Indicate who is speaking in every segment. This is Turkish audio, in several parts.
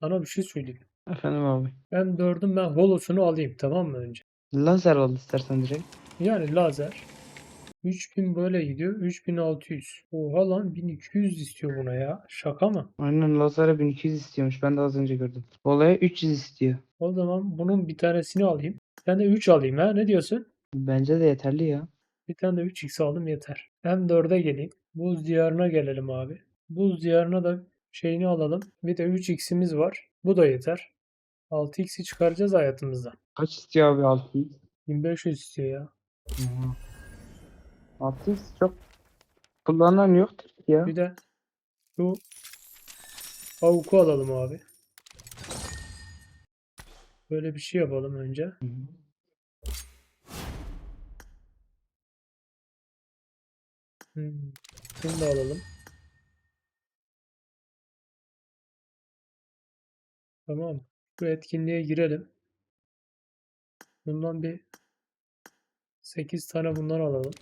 Speaker 1: Sana bir şey söyleyeyim.
Speaker 2: Efendim abi.
Speaker 1: Ben dördüm ben holosunu alayım tamam mı önce?
Speaker 2: Lazer al istersen direkt.
Speaker 1: Yani lazer. 3000 böyle gidiyor. 3600. Oha lan 1200 istiyor buna ya. Şaka mı?
Speaker 2: Aynen lazere 1200 istiyormuş. Ben de az önce gördüm. Olaya 300 istiyor.
Speaker 1: O zaman bunun bir tanesini alayım. Ben de 3 alayım ha. Ne diyorsun?
Speaker 2: Bence de yeterli ya.
Speaker 1: Bir tane de 3x aldım yeter. M4'e geleyim. Buz diyarına gelelim abi. Buz diyarına da şeyini alalım. Bir de 3x'imiz var. Bu da yeter. 6x'i çıkaracağız hayatımızdan.
Speaker 2: Kaç istiyor abi 600?
Speaker 1: 1500 istiyor ya.
Speaker 2: 600 çok kullanan yoktur ya.
Speaker 1: Bir de şu avuku alalım abi. Böyle bir şey yapalım önce.
Speaker 2: Hı hı.
Speaker 1: Hmm. Şunu da alalım. Tamam. Bu etkinliğe girelim. Bundan bir 8 tane bundan alalım.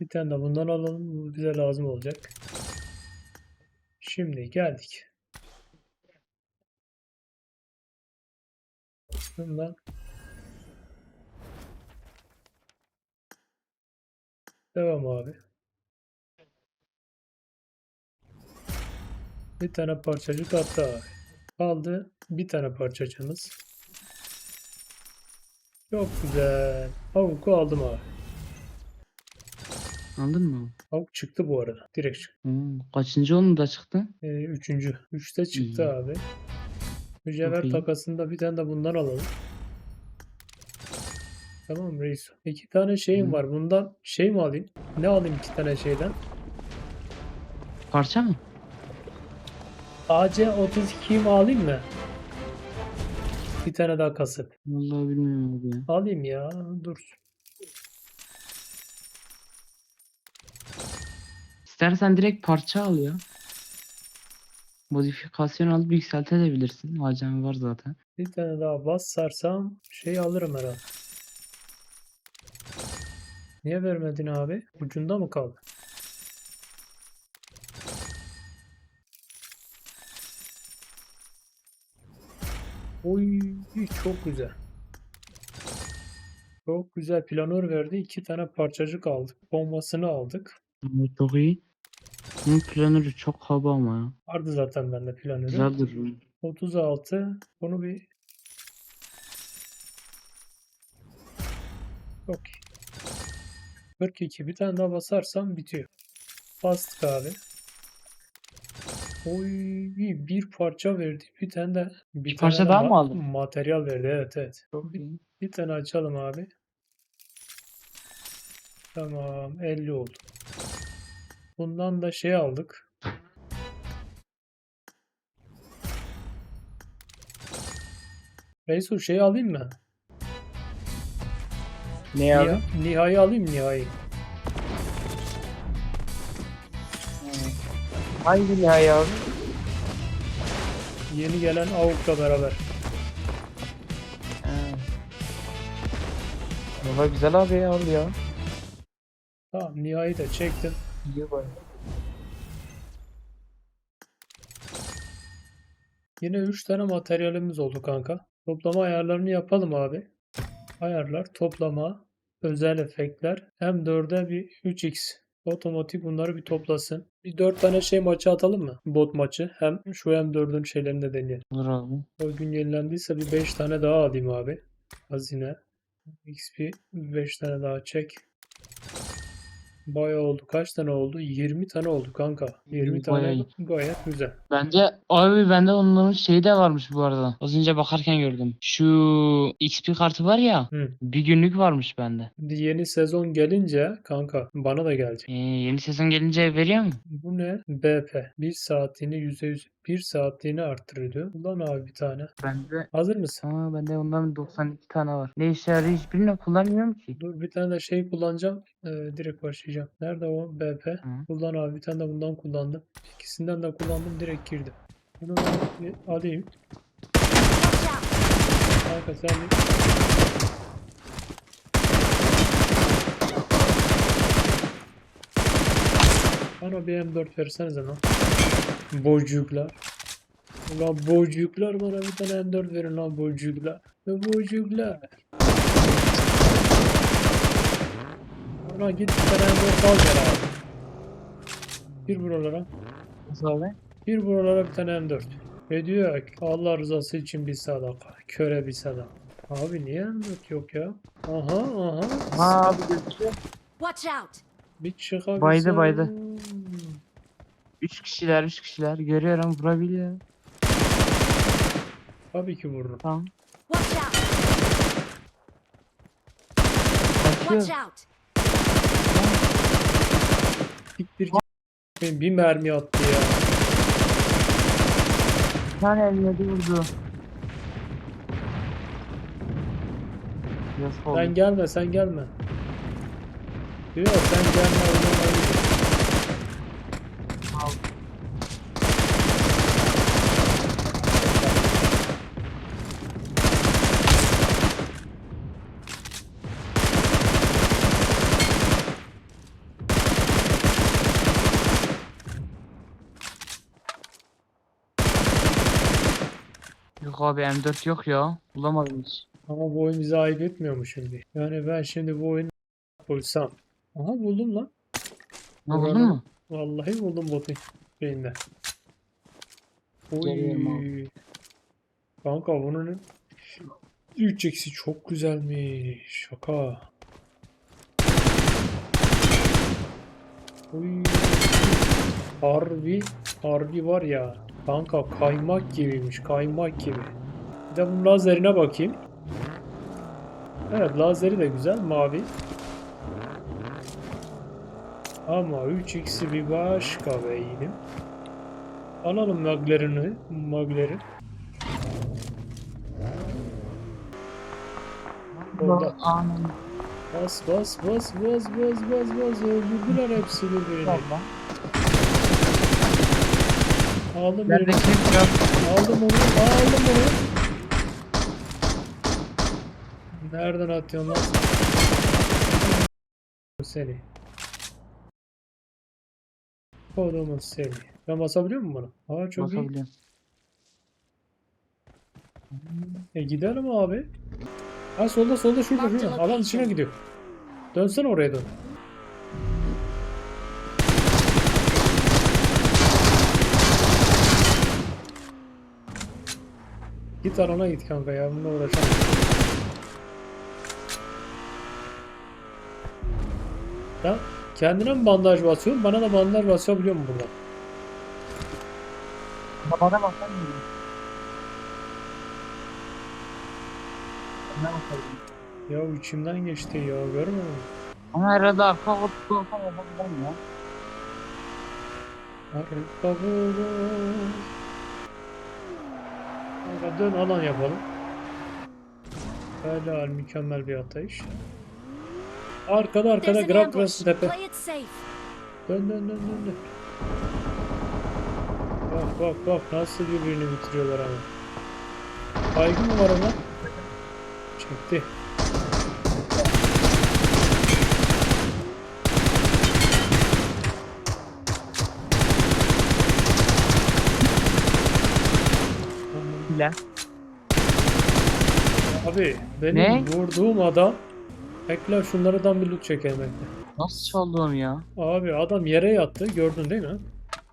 Speaker 1: Bir tane de bundan alalım. Bu bize lazım olacak. Şimdi geldik. Bundan devam abi. Bir tane parçacık abi. Kaldı bir tane parçacığımız. Çok güzel. Avuku aldım abi.
Speaker 2: Aldın mı?
Speaker 1: Avuk çıktı bu arada. Direkt çıktı.
Speaker 2: Hı, Kaçıncı onun da çıktı?
Speaker 1: Ee, üçüncü. Üçte çıktı
Speaker 2: İyi.
Speaker 1: abi. Mücevher
Speaker 2: iyi.
Speaker 1: takasında bir tane de bundan alalım. Tamam reis. İki tane şeyim
Speaker 2: Hı.
Speaker 1: var. Bundan şey mi alayım? Ne alayım iki tane şeyden?
Speaker 2: Parça mı?
Speaker 1: AC32'yi mi alayım mı? Bir tane daha kasıp.
Speaker 2: Vallahi bilmiyorum abi ya.
Speaker 1: Alayım ya. Dur.
Speaker 2: İstersen direkt parça al ya. Modifikasyon alıp yükseltebilirsin. Malzeme var zaten.
Speaker 1: Bir tane daha bas sarsam şey alırım herhalde. Niye vermedin abi? Ucunda mı kaldı? Oy çok güzel. Çok güzel planör verdi. İki tane parçacık aldık. Bombasını aldık.
Speaker 2: Çok iyi. Bunun planörü çok hava ama ya.
Speaker 1: Vardı zaten bende planörü.
Speaker 2: Güzel duruyor.
Speaker 1: 36. Bunu bir Çok iyi. 42. Bir tane daha basarsam bitiyor. Bastık abi. Oy bir parça verdi. Bir tane de bir
Speaker 2: Bir parça daha mı aldın?
Speaker 1: Materyal verdi. Evet evet.
Speaker 2: Çok iyi.
Speaker 1: Bir tane açalım abi. Tamam 50 oldu. Bundan da şey aldık. Reisur şey alayım mı?
Speaker 2: Ne abi?
Speaker 1: Niha- Nihai alayım Nihai.
Speaker 2: Hangi nihai abi?
Speaker 1: Yeni gelen AUK'la beraber.
Speaker 2: Valla güzel abi ya al ya.
Speaker 1: Tamam Nihai de çektim.
Speaker 2: İyi bari.
Speaker 1: Yine 3 tane materyalimiz oldu kanka. Toplama ayarlarını yapalım abi. Ayarlar, toplama, özel efektler. M4'e bir 3x. Otomatik bunları bir toplasın. Bir 4 tane şey maçı atalım mı? Bot maçı. Hem şu M4'ün şeylerini de deneyelim.
Speaker 2: Olur abi.
Speaker 1: O gün yenilendiyse bir 5 tane daha alayım abi. Hazine. XP 5 tane daha çek. Bayağı oldu. Kaç tane oldu? 20 tane oldu kanka. 20 tane
Speaker 2: Bayağı iyi.
Speaker 1: gayet güzel.
Speaker 2: Bence abi bende onların şeyi de varmış bu arada. Az önce bakarken gördüm. Şu XP kartı var ya.
Speaker 1: Hı.
Speaker 2: Bir günlük varmış bende.
Speaker 1: Yeni sezon gelince kanka bana da gelecek.
Speaker 2: Ee, yeni sezon gelince veriyor mu?
Speaker 1: Bu ne? BP. 1 saatliğini %100 1 saatliğini arttırıyor diyor. Ulan abi bir tane.
Speaker 2: Bende
Speaker 1: Hazır mısın?
Speaker 2: Aa, bende ondan 92 tane var. Ne işe yarıyor hiçbirini kullanmıyorum ki.
Speaker 1: Dur bir tane de şey kullanacağım. Ee, direkt başlayacağım. Nerede o BP?
Speaker 2: Hı.
Speaker 1: Kullan abi. Bir tane de bundan kullandım. İkisinden de kullandım. Direkt girdim. Bunu ben bir alayım. Kanka sen bir... Bana bir M4 versenize lan. Bocuklar. Ulan bocuklar bana bir tane M4 verin lan bocuklar. Ve bocuklar. Ona git bir tane M4 al gel abi. Bir buralara.
Speaker 2: Nasıl abi?
Speaker 1: Bir buralara bir tane M4. Ve diyor ki Allah rızası için bir sadaka. Köre bir sadaka. Abi niye M4 yok ya? Aha aha.
Speaker 2: Ha abi gözüküyor.
Speaker 3: Watch out!
Speaker 1: Bir çıkabilsem.
Speaker 2: Baydı, baydı. Üç kişiler, üç kişiler. Görüyorum vurabiliyor.
Speaker 1: Tabii ki vururum.
Speaker 2: Tamam.
Speaker 3: Watch out!
Speaker 2: Kaçıyor.
Speaker 3: Watch out!
Speaker 1: Siktir git. Benim bir mermi attı ya.
Speaker 2: Bir tane eline vurdu. Yazık oldu.
Speaker 1: Sen gelme sen gelme. Diyor sen gelme oynamayı.
Speaker 2: Yok abi M4 yok ya. Bulamadım hiç.
Speaker 1: Ama bu oyun bize ayıp etmiyor mu şimdi? Yani ben şimdi bu oyunu bulsam. Aha buldum lan.
Speaker 2: Ne buldun mu?
Speaker 1: Vallahi buldum botun şeyinde. Oy. Kanka bunun 3 eksi çok güzelmiş. Şaka. Oy. Harbi, harbi var ya. Kanka kaymak gibiymiş, kaymak gibi. Bir de bunun lazerine bakayım. Evet lazeri de güzel, mavi. Ama 3x'i bir başka beynim. Alalım maglerini, magleri. Orada. Bas bas bas bas bas bas bas öldürdüler hepsini birbirini. Aldım
Speaker 2: Nerede
Speaker 1: birini.
Speaker 2: kim yok?
Speaker 1: Aldım onu, aldım onu. Nereden atıyorsun lan? Seni. Kodumun seni. Ben basabiliyor muyum buna? Aa çok iyi.
Speaker 2: Basabiliyorum.
Speaker 1: E gidelim abi. Ha solda solda şurada şurada. Alan dışına gidiyor. Dönsene oraya dön. Git alana git kanka ya bununla uğraşamam. Ya kendine mi bandaj basıyorsun? Bana da bandaj basabiliyor mu burada?
Speaker 2: Babana bakar mısın? Ne bakalım?
Speaker 1: Ya içimden geçti ya görmüyor musun?
Speaker 2: Ama herhalde arka koltukta olsam yapabilirim ya.
Speaker 1: Arka bulur. Kanka dön alan yapalım. Helal mükemmel bir atayış. Arkada arkada. Krası tepe. Dön dön dön dön dön. Bak bak bak nasıl birbirini bitiriyorlar ama. Baygın mı var ona? Çekti.
Speaker 2: Bile.
Speaker 1: Abi benim
Speaker 2: Ne?
Speaker 1: vurduğum adam Bekle şunlardan bir loot çekelim bekle.
Speaker 2: Nasıl çaldı onu ya?
Speaker 1: Abi adam yere yattı gördün değil mi?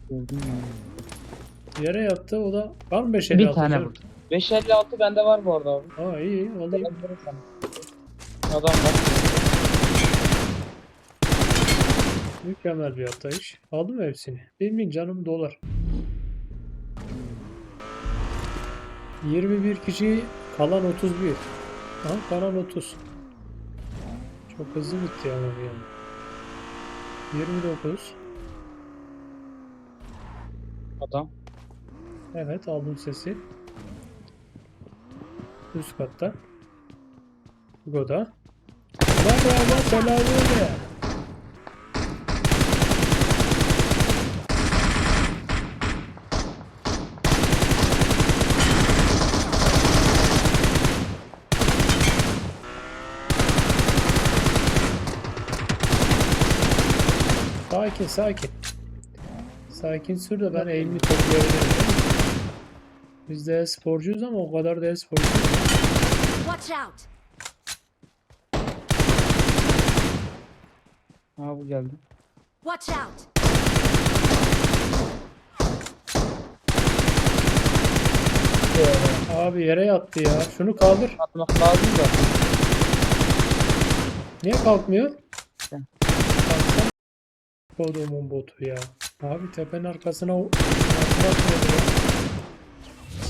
Speaker 2: Gördüm ya.
Speaker 1: Yere yattı o da var mı 5
Speaker 2: Bir tane vurdu. 556 bende var bu arada abi.
Speaker 1: Aa iyi iyi alayım.
Speaker 2: Adam var.
Speaker 1: Mükemmel bir atlayış. Aldım hepsini? Benim canım dolar. 21 kişi kalan 31. Ha kalan 30. Çok hızlı bitti ama bir yana. 29.
Speaker 2: Adam.
Speaker 1: Evet aldım sesi. Üst katta. Goda. Merhaba selamünaleyküm. Sakin sakin. Sakin sür de ben eğimli toplayabilirim. değil mi? Biz de sporcuyuz ama o kadar da e-sporcu.
Speaker 3: Watch out!
Speaker 2: Aa bu geldi.
Speaker 3: Watch out!
Speaker 1: Abi yere yattı ya. Şunu kaldır.
Speaker 2: Atmak lazım da.
Speaker 1: Niye kalkmıyor? Kodumun botu ya. Abi tepenin arkasına?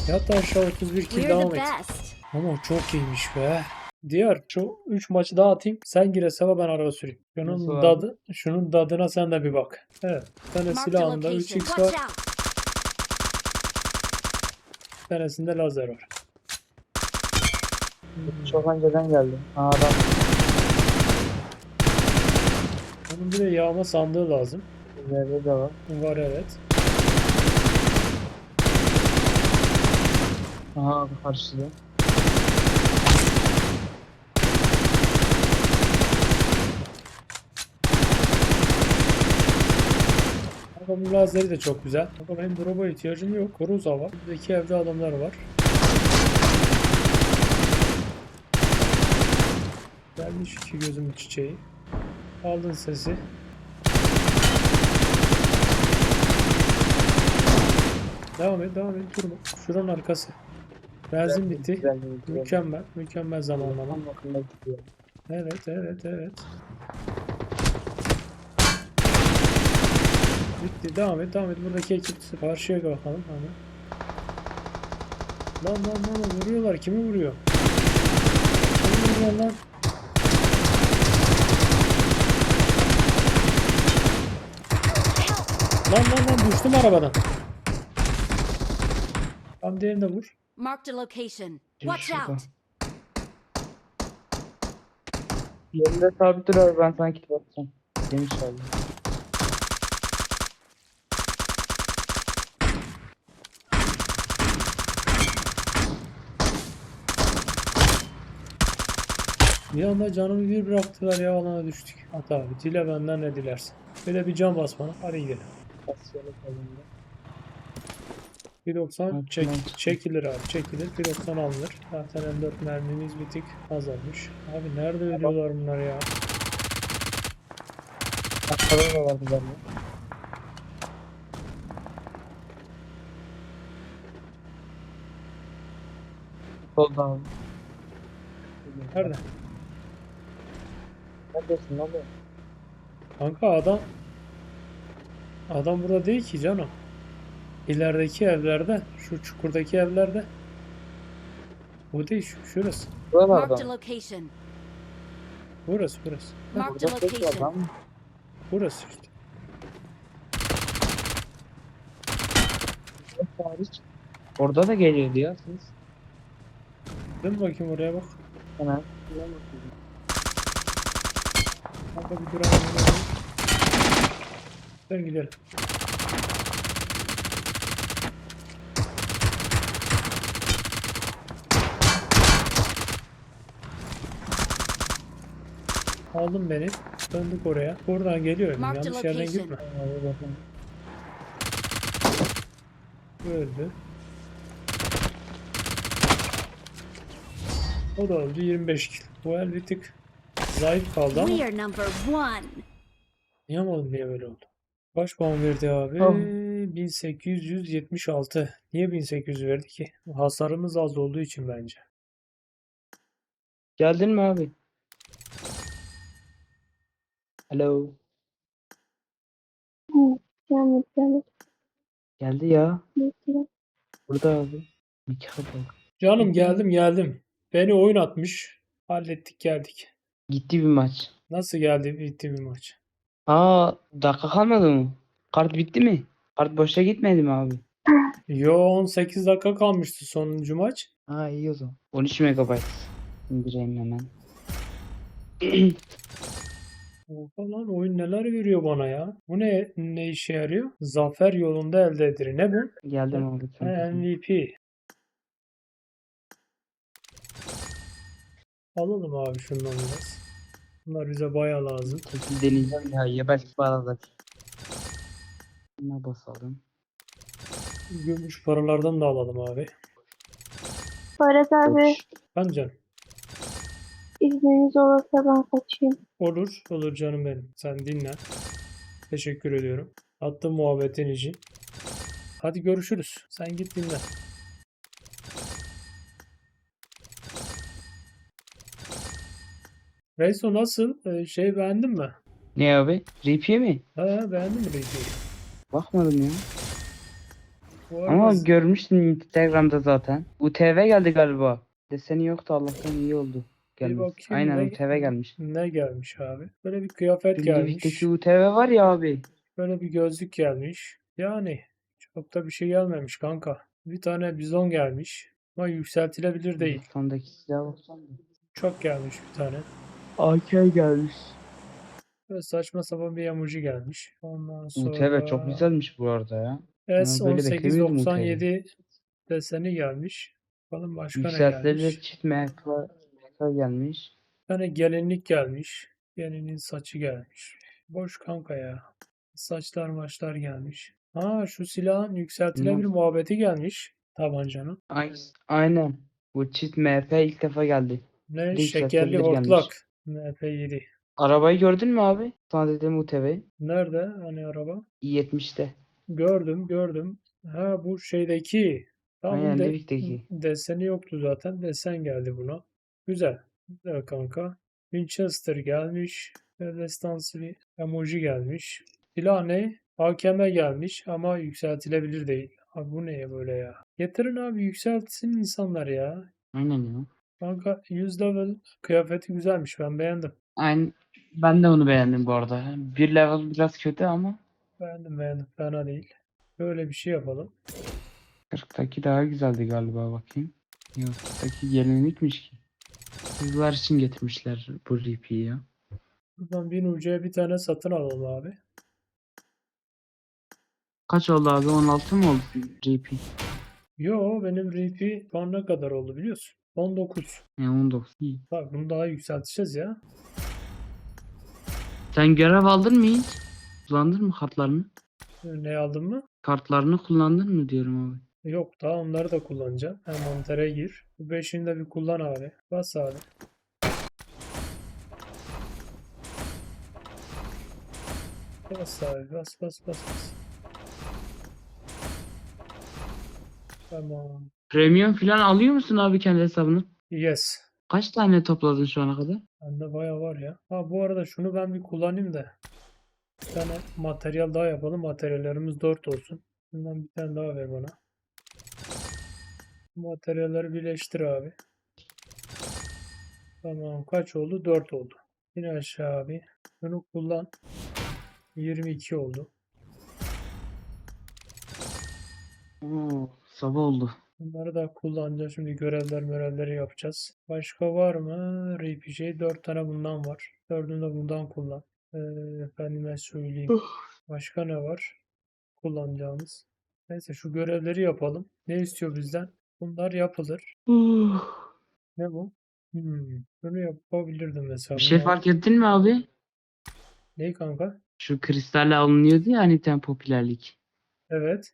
Speaker 1: Yat aşağı 31 kill devam et. Ama çok iyiymiş be. Diğer şu 3 maçı daha atayım. Sen gir hesaba ben araba süreyim. Şunun
Speaker 2: Nasıl abi?
Speaker 1: dadı, şunun dadına sen de bir bak. Evet. Bir tane silahında
Speaker 3: location.
Speaker 1: 3x
Speaker 3: Watch
Speaker 1: var. Bir tanesinde lazer var.
Speaker 2: Çok önceden geldi. Aa adam.
Speaker 1: Onun bir de yağma sandığı lazım.
Speaker 2: İleride de var.
Speaker 1: Var evet.
Speaker 2: Aha abi karşıda.
Speaker 1: Bu lazeri de çok güzel. Ama benim drop'a ihtiyacım yok. Koruza var. Buradaki evde adamlar var. Gelmiş iki gözümün çiçeği. Aldın sesi. Devam et, devam et. Durma. Şuranın arkası. Benzin bitti.
Speaker 2: Güzel, güzel.
Speaker 1: Mükemmel, mükemmel zamanlama. Evet, evet, evet. Bitti. Devam et, devam et. Buradaki ekip karşıya bakalım hemen. Lan lan lan vuruyorlar. Kimi vuruyor? Kimi vuruyor lan? Lan lan lan düştüm arabadan. Tam diğerini de vur.
Speaker 3: Marked a location. Watch out!
Speaker 2: Yerinde sabit dur abi ben sana kit bakacağım. Demiş abi.
Speaker 1: Bir anda canımı bir bıraktılar ya alana düştük. At abi dile benden ne dilersin. Bir de bir can bas bana. Hadi gidelim.
Speaker 2: Kasyalı kalındı.
Speaker 1: 1.90
Speaker 2: Evet,
Speaker 1: çek, çekilir abi çekilir. 1.90 alınır. Zaten M4 mermimiz bir tık azalmış. Abi nerede ölüyorlar bunlar ya?
Speaker 2: Aşağıda da vardı galiba. Solda abi.
Speaker 1: Nerede?
Speaker 2: Neredesin abi?
Speaker 1: Kanka adam Adam burada değil ki canım. İlerideki evlerde, şu çukurdaki evlerde. Bu değil, şu, şurası.
Speaker 3: Marked a
Speaker 2: mı?
Speaker 3: location.
Speaker 1: Burası, burası.
Speaker 3: Marked a
Speaker 2: Burada ses var
Speaker 3: location.
Speaker 2: lan.
Speaker 1: Burası işte.
Speaker 2: Hariç. Orada da geliyordu ya siz.
Speaker 1: Dön bakayım oraya bak.
Speaker 2: Hemen.
Speaker 1: Kanka bir duralım. Dön gidelim. Aldın beni. Döndük oraya. Buradan geliyorum.
Speaker 3: Marked
Speaker 1: Yanlış yerden
Speaker 3: location.
Speaker 1: gitme.
Speaker 2: Bakın.
Speaker 1: Öldü. O da öldü 25 kill. Bu el bir tık zayıf kaldı ama
Speaker 3: We are number one.
Speaker 1: Yapamadım niye böyle oldu? Kaç puan verdi abi?
Speaker 2: Tamam.
Speaker 1: 1876. Niye 1800 verdi ki? Hasarımız az olduğu için bence.
Speaker 2: Geldin mi abi? Hello.
Speaker 4: Gelmedi gelmedi.
Speaker 2: Geldi ya.
Speaker 4: Bekle.
Speaker 2: Burada abi. Kapı.
Speaker 1: Canım geldim geldim. Beni oyun atmış. Hallettik geldik.
Speaker 2: Gitti bir maç.
Speaker 1: Nasıl geldi bitti bir maç?
Speaker 2: Aa dakika kalmadı mı? Kart bitti mi? Kart boşa gitmedi mi abi?
Speaker 1: Yo 18 dakika kalmıştı sonuncu maç.
Speaker 2: Ha iyi o zaman. 13 MB. İndireyim hemen.
Speaker 1: Oha lan oyun neler veriyor bana ya? Bu ne ne işe yarıyor? Zafer yolunda elde edilir. Ne bu?
Speaker 2: Geldim abi.
Speaker 1: Ha, MVP. Alalım abi şundan biraz. Bunlar bize baya lazım.
Speaker 2: Kesin deneyeceğim ya. Ya belki bağladık. Buna basalım.
Speaker 1: Gümüş paralardan da alalım abi.
Speaker 4: Ferhat abi
Speaker 2: Boş.
Speaker 1: Ben canım.
Speaker 4: izniniz olursa ben kaçayım.
Speaker 1: Olur. Olur canım benim. Sen dinle. Teşekkür ediyorum. Attığın muhabbetin için. Hadi görüşürüz. Sen git dinle. Reiso nasıl? Ee, şey beğendin mi?
Speaker 2: Ne abi? RP mi?
Speaker 1: Ha beğendin mi Reiso'yu?
Speaker 2: Bakmadım ya.
Speaker 1: Bu
Speaker 2: Ama
Speaker 1: arada
Speaker 2: görmüştün Instagram'da zaten. UTV geldi galiba. Deseni yoktu Allah'tan iyi oldu. Gelmiş.
Speaker 1: bakayım
Speaker 2: Aynen
Speaker 1: ne-
Speaker 2: UTV gelmiş.
Speaker 1: ne gelmiş abi? Böyle bir kıyafet gelmiş.
Speaker 2: Livik'teki UTV var ya abi.
Speaker 1: Böyle bir gözlük gelmiş. Yani çok da bir şey gelmemiş kanka. Bir tane bizon gelmiş. Ama yükseltilebilir değil.
Speaker 2: Sondaki silaha baksana.
Speaker 1: Çok gelmiş bir tane.
Speaker 2: AK gelmiş.
Speaker 1: Böyle saçma sapan bir emoji gelmiş. Ondan sonra
Speaker 2: UTV çok güzelmiş bu arada ya. böyle beklemiyordum
Speaker 1: S1897 deseni gelmiş. Bakalım başka ne
Speaker 2: Yükseltilebilir
Speaker 1: gelmiş.
Speaker 2: çift MK gelmiş.
Speaker 1: Tane gelinlik gelmiş. Gelinin saçı gelmiş. Boş kanka ya. Saçlar maçlar gelmiş. Ha şu silahın yükseltilebilir
Speaker 2: Bunlar-
Speaker 1: muhabbeti gelmiş. Tabancanın.
Speaker 2: Ay- Aynen. Bu çift MP ilk defa geldi.
Speaker 1: Ne? Şekerli
Speaker 2: yükseltilebilir gelmiş.
Speaker 1: Hortlak. MP7.
Speaker 2: Arabayı gördün mü abi? Sana dedim UTV.
Speaker 1: Nerede? Hani araba?
Speaker 2: i70'te.
Speaker 1: Gördüm, gördüm. Ha bu şeydeki. Tam
Speaker 2: Aynen
Speaker 1: de-
Speaker 2: Livik'teki.
Speaker 1: deseni yoktu zaten. Desen geldi buna. Güzel. Güzel kanka. Winchester gelmiş. Destansı bir emoji gelmiş. Silah ne? AKM gelmiş ama yükseltilebilir değil. Abi bu neye böyle ya? Getirin abi yükseltsin insanlar ya.
Speaker 2: Aynen ya.
Speaker 1: Kanka 100 level kıyafeti güzelmiş. Ben beğendim.
Speaker 2: Aynen. Ben de onu beğendim bu arada. Bir level biraz kötü ama
Speaker 1: Beğendim beğendim. Fena değil. Böyle bir şey yapalım.
Speaker 2: 40'taki daha güzeldi galiba bakayım. Yok 40'taki gelinlikmiş ki. Kızlar için getirmişler bu RP'yi ya.
Speaker 1: Buradan bin ucuya bir tane satın alalım abi.
Speaker 2: Kaç oldu abi? 16 mı oldu RP?
Speaker 1: Yo benim RP şu an ne kadar oldu biliyorsun? 19.
Speaker 2: E 19. İyi.
Speaker 1: Bak bunu daha yükselteceğiz ya.
Speaker 2: Sen görev aldın mı hiç? Kullandın mı kartlarını?
Speaker 1: Ne aldın mı?
Speaker 2: Kartlarını kullandın mı diyorum abi.
Speaker 1: Yok daha onları da kullanacağım. Envantere gir. Bu beşini de bir kullan abi. Bas abi. Bas abi. Bas bas bas bas. Tamam.
Speaker 2: Premium falan alıyor musun abi kendi hesabını?
Speaker 1: Yes.
Speaker 2: Kaç tane topladın şu ana kadar?
Speaker 1: Bende baya var ya. Ha bu arada şunu ben bir kullanayım da. Bir tane materyal daha yapalım. Materyallerimiz 4 olsun. Bundan bir tane daha ver bana. Materyalleri birleştir abi. Tamam kaç oldu? 4 oldu. Yine aşağı abi. Bunu kullan. 22 oldu.
Speaker 2: Oo, sabah oldu.
Speaker 1: Bunları da kullanacağız. Şimdi görevler görevleri yapacağız. Başka var mı? RPG 4 tane bundan var. 4'ünü de bundan kullan. Ee, efendime söyleyeyim. Başka ne var? Kullanacağımız. Neyse şu görevleri yapalım. Ne istiyor bizden? Bunlar yapılır. Ne bu? Hmm, bunu yapabilirdim mesela.
Speaker 2: Bir şey
Speaker 1: Bunu-
Speaker 2: fark ettin mi abi?
Speaker 1: Ne kanka?
Speaker 2: Şu kristalle alınıyordu ya hani popülerlik.
Speaker 1: Evet.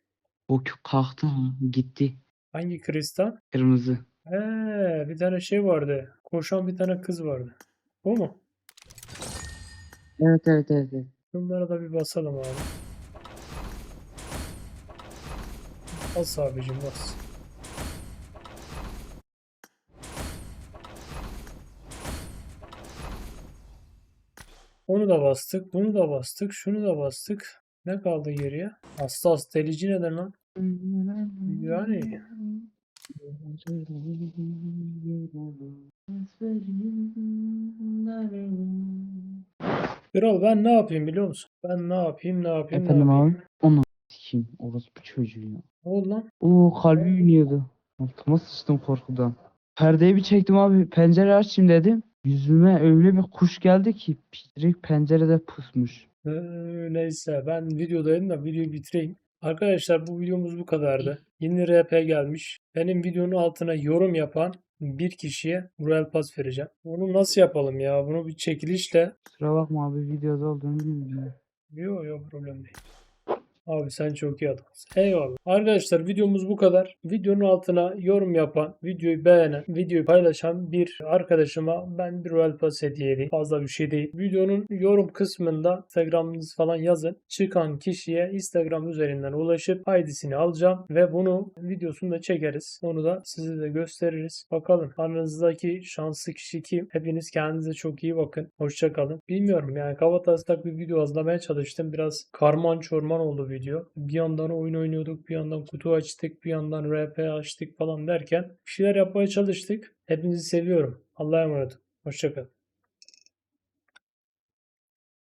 Speaker 2: O kalktı gitti.
Speaker 1: Hangi kristal?
Speaker 2: Kırmızı.
Speaker 1: He, bir tane şey vardı. Koşan bir tane kız vardı. Bu mu?
Speaker 2: Evet evet evet. evet.
Speaker 1: Bunlara da bir basalım abi. Bas abicim bas. Onu da bastık, bunu da bastık, şunu da bastık. Ne kaldı geriye? Hassas delici neden lan? Yani. Kral ben ne yapayım biliyor musun? Ben ne yapayım, ne yapayım, ne
Speaker 2: Efendim
Speaker 1: yapayım?
Speaker 2: abi? Onu kim? Orospu çocuğu ya.
Speaker 1: Ne oldu lan?
Speaker 2: Oo kalbi iniyordu. Altıma sıçtım korkudan. Perdeyi bir çektim abi. Pencere açayım dedim. Yüzüme öyle bir kuş geldi ki direkt pencerede pusmuş.
Speaker 1: Ee, neyse ben videodayım da videoyu bitireyim. Arkadaşlar bu videomuz bu kadardı. Yeni RP gelmiş. Benim videonun altına yorum yapan bir kişiye Royal Pass vereceğim. Bunu nasıl yapalım ya? Bunu bir çekilişle
Speaker 2: Kusura bakma abi videoda olduğunu bilmiyorum.
Speaker 1: Yok yok problem değil. Abi sen çok iyi adamsın. Eyvallah. Arkadaşlar videomuz bu kadar. Videonun altına yorum yapan, videoyu beğenen, videoyu paylaşan bir arkadaşıma ben bir Royal Pass hediye edeyim. Fazla bir şey değil. Videonun yorum kısmında Instagram'ınızı falan yazın. Çıkan kişiye Instagram üzerinden ulaşıp ID'sini alacağım ve bunu videosunu da çekeriz. Onu da size de gösteririz. Bakalım aranızdaki şanslı kişi kim? Hepiniz kendinize çok iyi bakın. Hoşçakalın. Bilmiyorum yani Kavataslak bir video hazırlamaya çalıştım. Biraz karman çorman oldu video. Bir yandan oyun oynuyorduk, bir yandan kutu açtık, bir yandan RP açtık falan derken bir şeyler yapmaya çalıştık. Hepinizi seviyorum. Allah'a emanet. Hoşçakalın.